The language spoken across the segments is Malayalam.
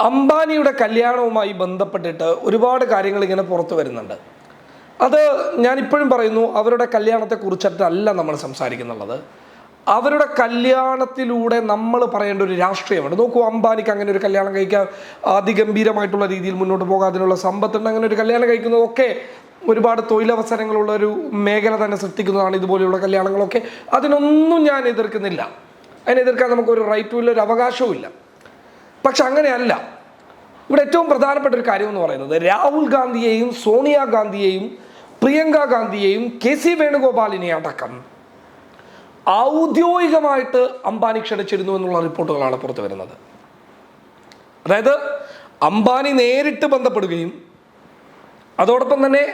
അംബാനിയുടെ കല്യാണവുമായി ബന്ധപ്പെട്ടിട്ട് ഒരുപാട് കാര്യങ്ങൾ ഇങ്ങനെ പുറത്തു വരുന്നുണ്ട്. അത് ഞാനിപ്പോഴും പറയുന്നു അവരുടെ കല്യാണത്തെ കുറിച്ചിട്ടല്ല നമ്മൾ സംസാരിക്കുന്നുള്ളത്. അവരുടെ കല്യാണത്തിലൂടെ നമ്മൾ പറയേണ്ട ഒരു രാഷ്ട്രീയമുണ്ട് നോക്കൂ അംബാനിക്ക് അങ്ങനെ ഒരു കല്യാണം കഴിക്കാൻ അതിഗംഭീരമായിട്ടുള്ള രീതിയിൽ മുന്നോട്ട് പോകാൻ അതിനുള്ള സമ്പത്തുണ്ട്. അങ്ങനെ ഒരു കല്യാണം കഴിക്കുന്നതൊക്കെ ഒരുപാട് തൊഴിലവസരങ്ങളുള്ള ഒരു മേഖല തന്നെ സൃഷ്ടിക്കുന്നതാണ് ഇതുപോലെയുള്ള കല്യാണങ്ങളൊക്കെ. അതിനൊന്നും ഞാൻ എതിർക്കുന്നില്ല. അതിനെതിർക്കാൻ നമുക്കൊരു റൈറ്റും ഇല്ല ഒരു അവകാശവും ഇല്ല. പക്ഷെ അങ്ങനെയല്ല. ഇവിടെ ഏറ്റവും പ്രധാനപ്പെട്ട ഒരു കാര്യം എന്ന് പറയുന്നത് രാഹുൽ ഗാന്ധിയെയും സോണിയാഗാന്ധിയെയും പ്രിയങ്ക ഗാന്ധിയെയും കെ സി വേണുഗോപാലിനെ അടക്കം ഔദ്യോഗികമായിട്ട് അംബാനി ക്ഷണിച്ചിരുന്നു എന്നുള്ള റിപ്പോർട്ടുകളാണ് പുറത്തു വരുന്നത്. അതായത് അംബാനി നേരിട്ട് ബന്ധപ്പെടുകയും അതോടൊപ്പം തന്നെ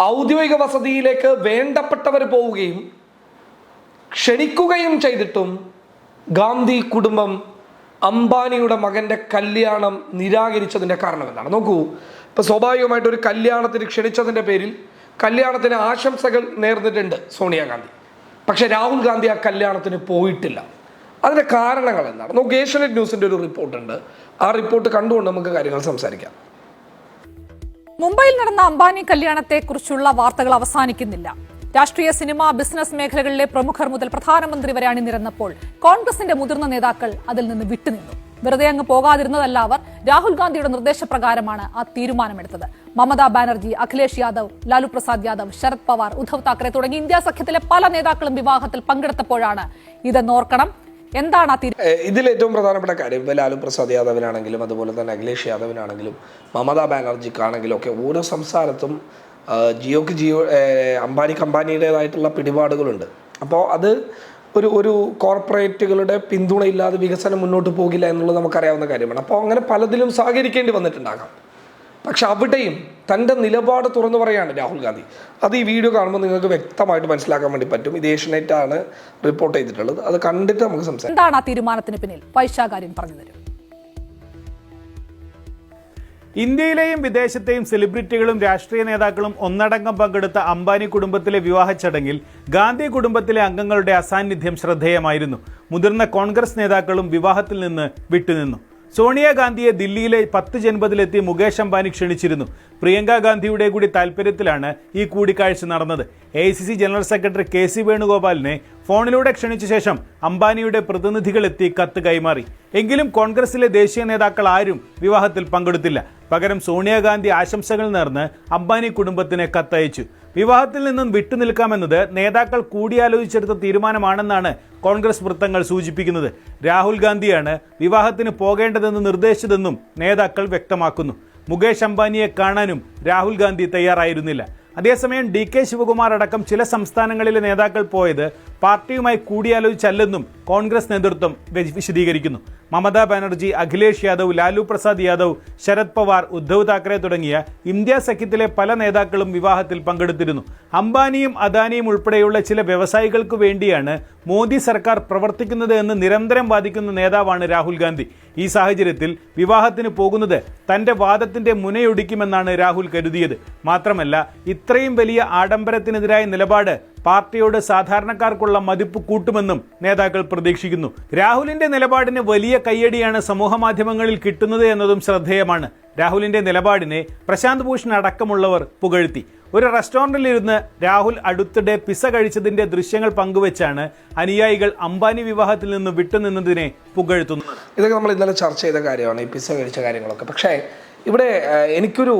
ഔദ്യോഗിക വസതിയിലേക്ക് വേണ്ടപ്പെട്ടവർ പോവുകയും ക്ഷണിക്കുകയും ചെയ്തിട്ടും ഗാന്ധി കുടുംബം അംബാനിയുടെ മകന്റെ കല്യാണം നിരാകരിച്ചതിന്റെ കാരണം എന്താണ്? നോക്കൂ. ഇപ്പൊ സ്വാഭാവികമായിട്ട് ഒരു കല്യാണത്തിന് ക്ഷണിച്ചതിന്റെ പേരിൽ കല്യാണത്തിന് ആശംസകൾ നേർന്നിട്ടുണ്ട് സോണിയാഗാന്ധി പക്ഷെ രാഹുൽ ഗാന്ധി ആ കല്യാണത്തിന് പോയിട്ടില്ല. അതിന്റെ കാരണങ്ങൾ എന്താണ്? നോക്ക് ഏഷ്യനെറ്റ് ന്യൂസിന്റെ ഒരു റിപ്പോർട്ട് ഉണ്ട് ആ റിപ്പോർട്ട് കണ്ടുകൊണ്ട് നമുക്ക് കാര്യങ്ങൾ സംസാരിക്കാം. മുംബൈയിൽ നടന്ന അംബാനി കല്യാണത്തെക്കുറിച്ചുള്ള വാർത്തകൾ അവസാനിക്കുന്നില്ല. രാഷ്ട്രീയ സിനിമ ബിസിനസ് മേഖലകളിലെ പ്രമുഖർ മുതൽ പ്രധാനമന്ത്രി വരെ അണിനിരന്നപ്പോൾ കോൺഗ്രസിന്റെ മുതിർന്ന നേതാക്കൾ അതിൽ നിന്ന് വിട്ടുനിന്നു. വെറുതെ അങ്ങ് പോകാതിരുന്നതല്ല അവർ. രാഹുൽ ഗാന്ധിയുടെ നിർദ്ദേശപ്രകാരമാണ് ആ തീരുമാനമെടുത്തത്. മമതാ ബാനർജി അഖിലേഷ് യാദവ് ലാലു പ്രസാദ് യാദവ് ശരത് പവാർ ഉദ്ധവ് താക്കറെ തുടങ്ങി ഇന്ത്യ സഖ്യത്തിലെ പല നേതാക്കളും വിവാഹത്തിൽ പങ്കെടുത്തപ്പോഴാണ് ഇതെന്നോർക്കണം എന്താണ് ആ ഇതിൽ ഏറ്റവും പ്രധാനപ്പെട്ട കാര്യം ഇപ്പോൾ ലാലു പ്രസാദ് യാദവിനാണെങ്കിലും അതുപോലെ തന്നെ അഖിലേഷ് യാദവിനാണെങ്കിലും മമതാ ബാനർജിക്കാണെങ്കിലും ഒക്കെ ഓരോ സംസ്ഥാനത്തും ആ, ജിയോക്ക് ജിയോ അംബാനി അംബാനിക്ക് അംബാനിയുടേതായിട്ടുള്ള പിടിപാടുകളുണ്ട്. അപ്പോൾ അത് ഒരു ഒരു കോർപ്പറേറ്റുകളുടെ പിന്തുണയില്ലാതെ വികസനം മുന്നോട്ട് പോകില്ല എന്നുള്ളത് നമുക്കറിയാവുന്ന കാര്യമാണ്. അപ്പോൾ അങ്ങനെ പലതിലും സഹകരിക്കേണ്ടി വന്നിട്ടുണ്ടാകാം. പക്ഷെ അവിടെയും തന്റെ നിലപാട് തുറന്നു പറയാണ് രാഹുൽ ഗാന്ധി. അത് ഈ വീഡിയോ കാണുമ്പോൾ നിങ്ങൾക്ക് വ്യക്തമായിട്ട് മനസ്സിലാക്കാൻ വേണ്ടി പറ്റും. ഇത് ഏഷ്യനെറ്റ് ആണ് റിപ്പോർട്ട് ചെയ്തിട്ടുള്ളത്. അത് കണ്ടിട്ട് നമുക്ക് സംസാരിക്കാം. എന്താണ് ആ തീരുമാനത്തിന് പിന്നിൽ? വൈശാഖാര്യൻ പറഞ്ഞു തരും. ഇന്ത്യയിലെയും വിദേശത്തെയും സെലിബ്രിറ്റികളും രാഷ്ട്രീയ നേതാക്കളും ഒന്നടങ്കം പങ്കെടുത്ത അംബാനി കുടുംബത്തിലെ വിവാഹ ചടങ്ങിൽ ഗാന്ധി കുടുംബത്തിലെ അംഗങ്ങളുടെ അസാന്നിധ്യം ശ്രദ്ധേയമായിരുന്നു. മുതിർന്ന കോൺഗ്രസ് നേതാക്കളും വിവാഹത്തിൽ നിന്ന് വിട്ടുനിന്നു. സോണിയാഗാന്ധിയെ ദില്ലിയിലെ പത്ത് ജൻപതിലെത്തി മുകേഷ് അംബാനി ക്ഷണിച്ചിരുന്നു. പ്രിയങ്ക ഗാന്ധിയുടെ കൂടി താല്പര്യത്തിലാണ് ഈ കൂടിക്കാഴ്ച നടന്നത്. A general secretary K C വേണുഗോപാലിനെ ഫോണിലൂടെ ക്ഷണിച്ച ശേഷം അംബാനിയുടെ പ്രതിനിധികൾ എത്തി കത്ത് കൈമാറി. എങ്കിലും കോൺഗ്രസിലെ ദേശീയ നേതാക്കൾ ആരും വിവാഹത്തിൽ പങ്കെടുത്തില്ല. പകരം സോണിയാഗാന്ധി ആശംസകൾ നേർന്ന് അംബാനി കുടുംബത്തിന് കത്തയച്ചു. വിവാഹത്തിൽ നിന്നും വിട്ടുനിൽക്കാമെന്നത് നേതാക്കൾ കൂടിയാലോചിച്ചെടുത്ത തീരുമാനമാണെന്നാണ് കോൺഗ്രസ് വൃത്തങ്ങൾ സൂചിപ്പിക്കുന്നത് രാഹുൽ ഗാന്ധിയാണ് വിവാഹത്തിന് പോകേണ്ടതെന്ന് നിർദ്ദേശിച്ചതെന്നും നേതാക്കൾ വ്യക്തമാക്കുന്നു. മുകേഷ് അംബാനിയെ കാണാനും രാഹുൽ ഗാന്ധി തയ്യാറായിരുന്നില്ല. അതേസമയം ഡി കെ ശിവകുമാർ അടക്കം ചില സംസ്ഥാനങ്ങളിലെ നേതാക്കൾ പോയത് പാർട്ടിയുമായി കൂടിയാലോചിച്ചല്ലെന്നും കോൺഗ്രസ് നേതൃത്വം വിശദീകരിക്കുന്നു. മമതാ ബാനർജി അഖിലേഷ് യാദവ് ലാലു പ്രസാദ് യാദവ് ശരത് പവാർ ഉദ്ധവ് താക്കറെ തുടങ്ങിയ ഇന്ത്യ സഖ്യത്തിലെ പല നേതാക്കളും വിവാഹത്തിൽ പങ്കെടുത്തിരുന്നു. അംബാനിയും അദാനിയും ഉൾപ്പെടെയുള്ള ചില വ്യവസായികൾക്ക് വേണ്ടിയാണ് മോദി സർക്കാർ പ്രവർത്തിക്കുന്നത് എന്ന് നിരന്തരം വാദിക്കുന്ന നേതാവാണ് രാഹുൽ ഗാന്ധി. ഈ സാഹചര്യത്തിൽ വിവാഹത്തിന് പോകുന്നത് തന്റെ വാദത്തിന്റെ മുനയൊടിക്കുമെന്നാണ് രാഹുൽ കരുതിയത്. മാത്രമല്ല ഇത്രയും വലിയ ആഡംബരത്തിനെതിരായ നിലപാട് പാർട്ടിയോട് സാധാരണക്കാർക്കുള്ള മതിപ്പ് കൂട്ടുമെന്നും നേതാക്കൾ പ്രതീക്ഷിക്കുന്നു. രാഹുലിന്റെ നിലപാടിന് വലിയ കയ്യടിയാണ് സമൂഹ മാധ്യമങ്ങളിൽ കിട്ടുന്നത് എന്നതും ശ്രദ്ധേയമാണ്. രാഹുലിന്റെ നിലപാടിനെ പ്രശാന്ത് ഭൂഷൺ അടക്കമുള്ളവർ പുകഴ്ത്തി. ഒരു റെസ്റ്റോറന്റിൽ ഇരുന്ന് രാഹുൽ അടുത്തിടെ പിസ കഴിച്ചതിന്റെ ദൃശ്യങ്ങൾ പങ്കുവെച്ചാണ് അനുയായികൾ അംബാനി വിവാഹത്തിൽ നിന്ന് വിട്ടുനിന്നതിനെ പുകഴ്ത്തുന്നത്. ഇതൊക്കെ നമ്മൾ ഇന്നലെ ചർച്ച ചെയ്ത കാര്യമാണ് ഈ പിസ കഴിച്ച കാര്യങ്ങളൊക്കെ. പക്ഷേ ഇവിടെ എനിക്കൊരു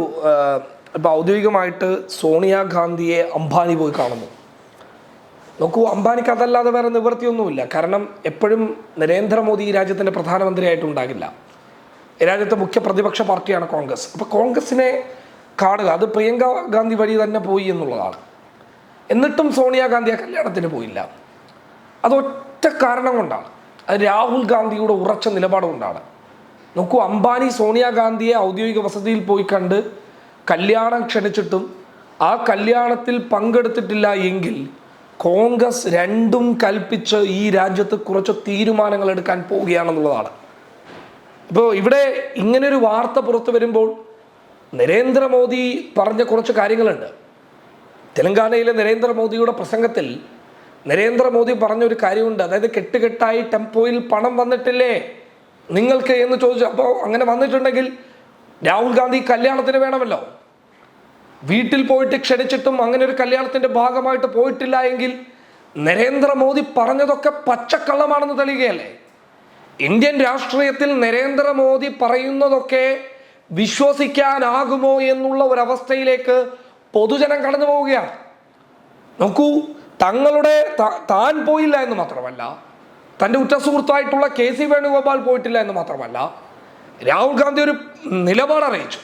ഇപ്പോൾ ഔദ്യോഗികമായിട്ട് സോണിയാഗാന്ധിയെ അംബാനി പോയി കാണുന്നു. നോക്കൂ അംബാനിക്ക് അതല്ലാതെ വേറെ നിവൃത്തിയൊന്നുമില്ല. കാരണം എപ്പോഴും നരേന്ദ്രമോദി ഈ രാജ്യത്തിന്റെ പ്രധാനമന്ത്രിയായിട്ടുണ്ടാകില്ല. ഈ രാജ്യത്തെ മുഖ്യ പ്രതിപക്ഷ പാർട്ടിയാണ് കോൺഗ്രസ്. അപ്പോൾ കോൺഗ്രസിനെ കാണുക അത് പ്രിയങ്ക ഗാന്ധി വഴി തന്നെ പോയി എന്നുള്ളതാണ്. എന്നിട്ടും സോണിയാഗാന്ധി ആ കല്യാണത്തിന് പോയില്ല. അത് ഒറ്റ കാരണം കൊണ്ടാണ്. അത് രാഹുൽ ഗാന്ധിയുടെ ഉറച്ച നിലപാട് കൊണ്ടാണ്. നോക്കൂ അംബാനി സോണിയാഗാന്ധിയെ ഔദ്യോഗിക വസതിയിൽ പോയി കണ്ട് കല്യാണം ക്ഷണിച്ചിട്ടും ആ കല്യാണത്തിൽ പങ്കെടുത്തിട്ടില്ല എങ്കിൽ കോൺഗ്രസ് രണ്ടും കൽപ്പിച്ച് ഈ രാജ്യത്ത് കുറച്ച് തീരുമാനങ്ങൾ എടുക്കാൻ പോവുകയാണെന്നുള്ളതാണ്. അപ്പോൾ ഇവിടെ ഇങ്ങനൊരു വാർത്ത പുറത്തു വരുമ്പോൾ നരേന്ദ്രമോദി പറഞ്ഞ കുറച്ച് കാര്യങ്ങളുണ്ട്. തെലങ്കാനയിലെ നരേന്ദ്രമോദിയുടെ പ്രസംഗത്തിൽ നരേന്ദ്രമോദി പറഞ്ഞൊരു കാര്യമുണ്ട്. അതായത് കെട്ടുകെട്ടായി ടെമ്പോയിൽ പണം വന്നിട്ടില്ലേ? നിങ്ങൾക്ക് എന്ന് ചോദിച്ചു. അപ്പോൾ അങ്ങനെ വന്നിട്ടുണ്ടെങ്കിൽ രാഹുൽ ഗാന്ധി കല്യാണത്തിന് വേണമല്ലോ. വീട്ടിൽ പോയിട്ട് ക്ഷണിച്ചിട്ടും അങ്ങനെ ഒരു കല്യാണത്തിന്റെ ഭാഗമായിട്ട് പോയിട്ടില്ല എങ്കിൽ നരേന്ദ്രമോദി പറഞ്ഞതൊക്കെ പച്ചക്കള്ളമാണെന്ന് തെളിയുകയല്ലേ? ഇന്ത്യൻ രാഷ്ട്രീയത്തിൽ നരേന്ദ്രമോദി പറയുന്നതൊക്കെ വിശ്വസിക്കാനാകുമോ എന്നുള്ള ഒരവസ്ഥയിലേക്ക് പൊതുജനം കടന്നു പോവുകയാണ്. നോക്കൂ തങ്ങളുടെ താൻ പോയില്ല എന്ന് മാത്രമല്ല തന്റെ ഉറ്റ സുഹൃത്തായിട്ടുള്ള കെ സി വേണുഗോപാൽ പോയിട്ടില്ല എന്ന് മാത്രമല്ല രാഹുൽ ഗാന്ധി ഒരു നിലപാട് അറിയിച്ചു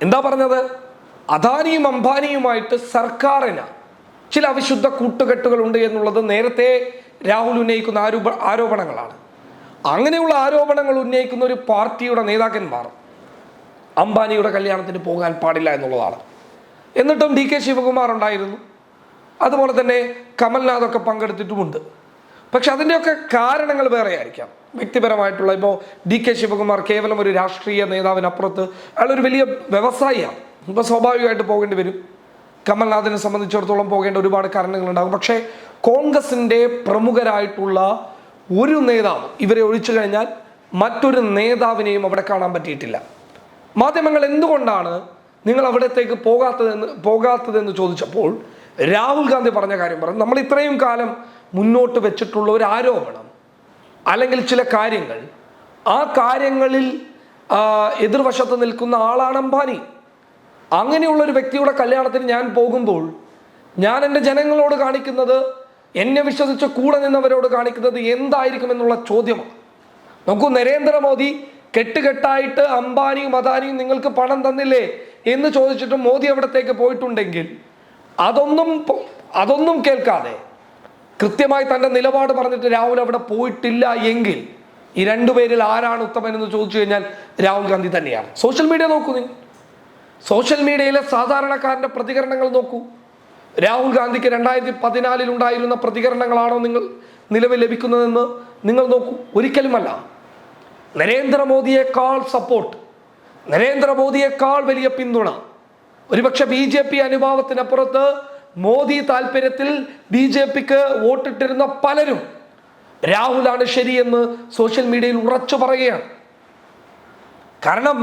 എന്താ പറഞ്ഞത്? അദാനിയും അംബാനിയുമായിട്ട് സർക്കാരിന് ചില അവിശുദ്ധ കൂട്ടുകെട്ടുകളുണ്ട് എന്നുള്ളത് നേരത്തെ രാഹുൽ ഉന്നയിക്കുന്ന ആരോപ ആരോപണങ്ങളാണ്. അങ്ങനെയുള്ള ആരോപണങ്ങൾ ഉന്നയിക്കുന്ന ഒരു പാർട്ടിയുടെ നേതാക്കന്മാർ അംബാനിയുടെ കല്യാണത്തിന് പോകാൻ പാടില്ല എന്നുള്ളതാണ്. എന്നിട്ടും ഡി കെ ശിവകുമാർ ഉണ്ടായിരുന്നു. അതുപോലെ തന്നെ കമൽനാഥൊക്കെ പങ്കെടുത്തിട്ടുമുണ്ട്. പക്ഷെ അതിന്റെയൊക്കെ കാരണങ്ങൾ വേറെ ആയിരിക്കാം വ്യക്തിപരമായിട്ടുള്ള ഇപ്പോൾ ഡി കെ ശിവകുമാർ കേവലം ഒരു രാഷ്ട്രീയ നേതാവിനപ്പുറത്ത് അയാളൊരു വലിയ വ്യവസായിയാണ്. ഇപ്പോൾ സ്വാഭാവികമായിട്ട് പോകേണ്ടി വരും. കമൽനാഥിനെ സംബന്ധിച്ചിടത്തോളം പോകേണ്ട ഒരുപാട് കാരണങ്ങളുണ്ടാകും. പക്ഷേ കോൺഗ്രസിന്റെ പ്രമുഖരായിട്ടുള്ള ഒരു നേതാവ് ഇവരെ ഒഴിച്ചു കഴിഞ്ഞാൽ മറ്റൊരു നേതാവിനെയും അവിടെ കാണാൻ പറ്റിയിട്ടില്ല. മാധ്യമങ്ങൾ എന്തുകൊണ്ടാണ് നിങ്ങൾ അവിടത്തേക്ക് പോകാത്തതെന്ന് പോകാത്തതെന്ന് ചോദിച്ചപ്പോൾ രാഹുൽ ഗാന്ധി പറഞ്ഞ കാര്യം പറഞ്ഞു. നമ്മൾ ഇത്രയും കാലം മുന്നോട്ട് വെച്ചിട്ടുള്ള ഒരു ആരോപണം അല്ലെങ്കിൽ ചില കാര്യങ്ങൾ. ആ കാര്യങ്ങളിൽ എതിർവശത്ത് നിൽക്കുന്ന ആളാണ് അംബാനി. അങ്ങനെയുള്ള ഒരു വ്യക്തിയുടെ കല്യാണത്തിന് ഞാൻ പോകുമ്പോൾ ഞാൻ എന്റെ ജനങ്ങളോട് കാണിക്കുന്നത് എന്നെ വിശ്വസിച്ച് കൂടെ നിന്നവരോട് കാണിക്കുന്നത് എന്തായിരിക്കും എന്നുള്ള ചോദ്യമാണ്. നോക്കൂ നരേന്ദ്രമോദി കെട്ടുകെട്ടായിട്ട് അംബാനിയും അദാനിയും നിങ്ങൾക്ക് പണം തന്നില്ലേ എന്ന് ചോദിച്ചിട്ട് മോദി അവിടത്തേക്ക് പോയിട്ടുണ്ടെങ്കിൽ അതൊന്നും അതൊന്നും കേൾക്കാതെ കൃത്യമായി തന്റെ നിലപാട് പറഞ്ഞിട്ട് രാഹുൽ അവിടെ പോയിട്ടില്ല എങ്കിൽ ഈ രണ്ടുപേരിൽ ആരാണ് ഉത്തമൻ എന്ന് ചോദിച്ചു കഴിഞ്ഞാൽ രാഹുൽ ഗാന്ധി തന്നെയാണ്. സോഷ്യൽ മീഡിയ നോക്കൂ നിങ്ങൾ സോഷ്യൽ മീഡിയയിലെ സാധാരണക്കാരന്റെ പ്രതികരണങ്ങൾ നോക്കൂ. രാഹുൽ ഗാന്ധിക്ക് രണ്ടായിരത്തി പതിനാലിൽ ഉണ്ടായിരുന്ന പ്രതികരണങ്ങളാണോ നിങ്ങൾ നിലവിൽ ലഭിക്കുന്നതെന്ന് നിങ്ങൾ നോക്കൂ. ഒരിക്കലുമല്ല. നരേന്ദ്രമോദിയേക്കാൾ സപ്പോർട്ട് നരേന്ദ്രമോദിയേക്കാൾ വലിയ പിന്തുണ ഒരുപക്ഷെ ബി ജെ പി അനുഭാവത്തിനപ്പുറത്ത് മോദി താല്പര്യത്തിൽ ബി ജെ പിക്ക് വോട്ടിട്ടിരുന്ന പലരും രാഹുലാണ് ശരിയെന്ന് സോഷ്യൽ മീഡിയയിൽ ഉറച്ചു പറയുകയാണ്. കാരണം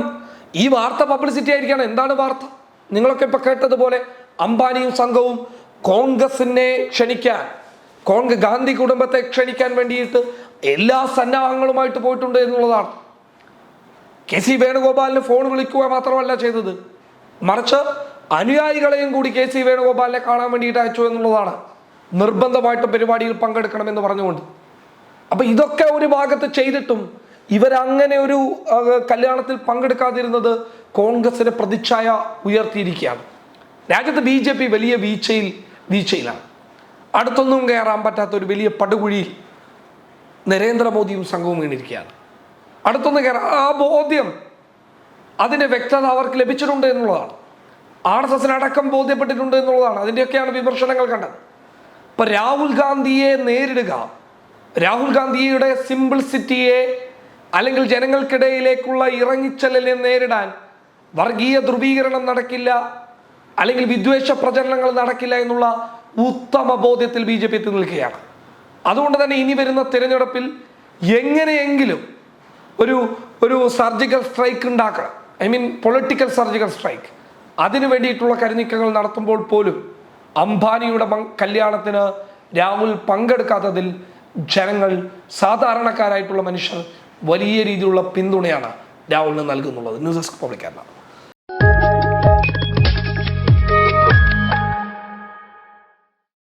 ഈ വാർത്ത പബ്ലിസിറ്റി ആയിരിക്കണം. എന്താണ് വാർത്ത? നിങ്ങളൊക്കെ ഇപ്പൊ കേട്ടതുപോലെ അംബാനിയും സംഘവും കോൺഗ്രസിനെ ക്ഷണിക്കാൻ കോൺഗ്രസ് ഗാന്ധി കുടുംബത്തെ ക്ഷണിക്കാൻ വേണ്ടിയിട്ട് എല്ലാ സന്നാഹങ്ങളുമായിട്ട് പോയിട്ടുണ്ട് എന്നുള്ളതാണ്. കെ സി വേണുഗോപാലിന് ഫോൺ വിളിക്കുക മാത്രമല്ല ചെയ്തത്. മറിച്ച് അനുയായികളെയും കൂടി കെ സി വേണുഗോപാലിനെ കാണാൻ വേണ്ടിയിട്ട് അയച്ചു എന്നുള്ളതാണ്. നിർബന്ധമായിട്ട് പരിപാടിയിൽ പങ്കെടുക്കണമെന്ന് പറഞ്ഞുകൊണ്ട്. അപ്പൊ ഇതൊക്കെ ഒരു ഭാഗത്ത് ചെയ്തിട്ടും ഇവരങ്ങനെ ഒരു കല്യാണത്തിൽ പങ്കെടുക്കാതിരുന്നത് കോൺഗ്രസിന്റെ പ്രതിച്ഛായ ഉയർത്തിയിരിക്കുകയാണ്. രാജ്യത്ത് ബി ജെ പി വലിയ വീഴ്ചയിൽ വീഴ്ചയിലാണ്. അടുത്തൊന്നും കയറാൻ പറ്റാത്ത ഒരു വലിയ പടുകുഴിയിൽ നരേന്ദ്രമോദിയും സംഘവും വീണിരിക്കുകയാണ്. അടുത്തൊന്നും കയറാൻ ആ ബോധ്യം അതിന്റെ വ്യക്തത അവർക്ക് ലഭിച്ചിട്ടുണ്ട് എന്നുള്ളതാണ്. ആർ എസ് എസിന് അടക്കം ബോധ്യപ്പെട്ടിട്ടുണ്ട് എന്നുള്ളതാണ്. അതിന്റെയൊക്കെയാണ് വിമർശനങ്ങൾ കണ്ടത്. ഇപ്പം രാഹുൽ ഗാന്ധിയെ നേരിടുക രാഹുൽ ഗാന്ധിയുടെ സിംപിൾസിറ്റിയെ അല്ലെങ്കിൽ ജനങ്ങൾക്കിടയിലേക്കുള്ള ഇറങ്ങിച്ചെല്ലലിനെ നേരിടാൻ വർഗീയ ധ്രുവീകരണം നടക്കില്ല അല്ലെങ്കിൽ വിദ്വേഷ പ്രചരണങ്ങൾ നടക്കില്ല എന്നുള്ള ഉത്തമ ബോധ്യത്തിൽ ബി ജെ പി എത്തി നിൽക്കുകയാണ്. അതുകൊണ്ട് തന്നെ ഇനി വരുന്ന തിരഞ്ഞെടുപ്പിൽ എങ്ങനെയെങ്കിലും ഒരു ഒരു സർജിക്കൽ സ്ട്രൈക്ക് ഉണ്ടാക്കണം. I mean political surgical strike. അതിനു വേണ്ടിയിട്ടുള്ള കരുനീക്കങ്ങൾ നടത്തുമ്പോൾ പോലും അംബാനിയുടെ കല്യാണത്തിന് രാഹുൽ പങ്കെടുക്കാത്തതിൽ ജനങ്ങൾ സാധാരണക്കാരായിട്ടുള്ള മനുഷ്യർ വലിയ രീതിയിലുള്ള പിന്തുണയാണ് രാഹുലിന് നൽകുന്നുള്ളത്. News desk പബ്ലിക്കാരനാണ്